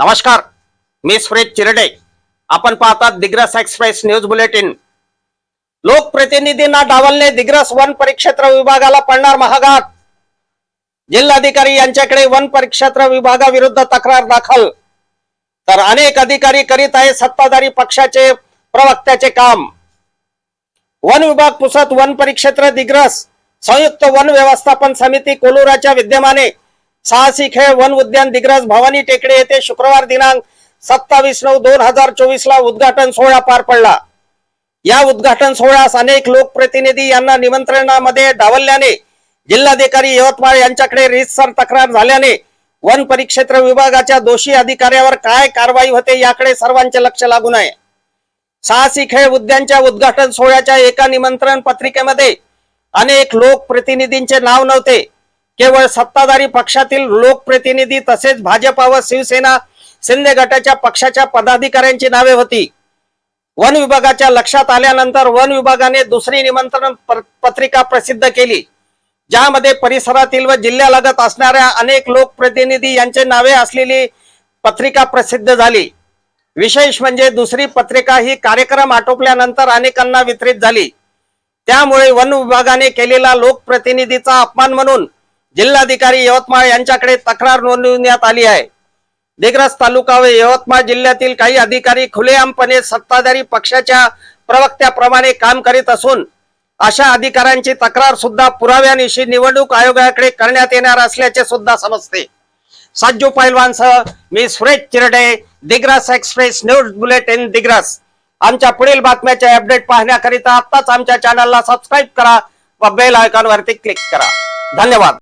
नमस्कार मी सुरेश चिरडे. आपण पाहतात दिग्रस एक्सप्रेस न्यूज बुलेटिन. लोकप्रतिनिधींना डावलने दिग्रस वन परिक्षेत्र विभागाला पडणार महागात. जिल्हाधिकारी यांच्याकडे वन परिक्षेत्र विभागाविरुद्ध तक्रार दाखल. तर अनेक अधिकारी करीत आहे सत्ताधारी पक्षाचे प्रवक्त्याचे काम. वन विभाग पुसत वन परिक्षेत्र दिग्रस. संयुक्त वन व्यवस्थापन समिती कोलुराच्या विद्यमाने साहसी खेळ वन उद्यान दिग्रज भवानी टेकडे येथे शुक्रवार दिनांक सत्तावीस नऊ दोन हजार चोवीस ला उद्घाटन सोहळा पार पडला. या उद्घाटन सोहळ्यास अनेक लोकप्रतिनिधी यांना निमंत्रणामध्ये डावलल्याने जिल्हाधिकारी यवतमाळ यांच्याकडे रीतसर तक्रार झाल्याने वन परिक्षेत्र विभागाच्या दोषी अधिकाऱ्यावर काय कारवाई होते याकडे सर्वांचे लक्ष लागून आहे. साहसी खेळ उद्यानच्या उद्घाटन सोहळ्याच्या एका निमंत्रण पत्रिकेमध्ये अनेक लोकप्रतिनिधींचे नाव नव्हते. केवळ सत्ताधारी पक्षातील लोकप्रतिनिधी तसेच भाजपा व शिवसेना शिंदे गटाच्या पक्षाच्या पदाधिकाऱ्यांची नावे होती. वन विभागाच्या लक्षात आल्यानंतर वन विभागाने दुसरी निमंत्रण पत्रिका प्रसिद्ध केली. ज्यामध्ये परिसरातील व जिल्ह्यालगत असणाऱ्या अनेक लोकप्रतिनिधी यांचे नावे असलेली पत्रिका प्रसिद्ध झाली. विशेष म्हणजे दुसरी पत्रिका ही कार्यक्रम आटोपल्यानंतर अनेकांना वितरित झाली. त्यामुळे वन विभागाने केलेला लोकप्रतिनिधीचा अपमान म्हणून जिल्हाधिकारी यवतमाळ यांच्याकडे तक्रार नोंदविण्यात आली आहे. दिग्रस तालुका व यवतमाळ जिल्ह्यातील काही अधिकारी खुलेआमपणे सत्ताधारी पक्षाच्या प्रवक्त्याप्रमाणे काम करीत असून अशा अधिकाऱ्यांची तक्रार सुद्धा पुराव्यानिशी निवडणूक आयोगाकडे करण्यात येणार असल्याचे सुद्धा समजते. साजू पैलवानसह मी Suresh Chirde Digras express news bulletin Digras. आमच्या पुढील बातम्याचे अपडेट पाहण्याकरिता आत्ताच आमच्या चॅनलला सबस्क्राईब करा व बेल आयकॉनवरती क्लिक करा. धन्यवाद.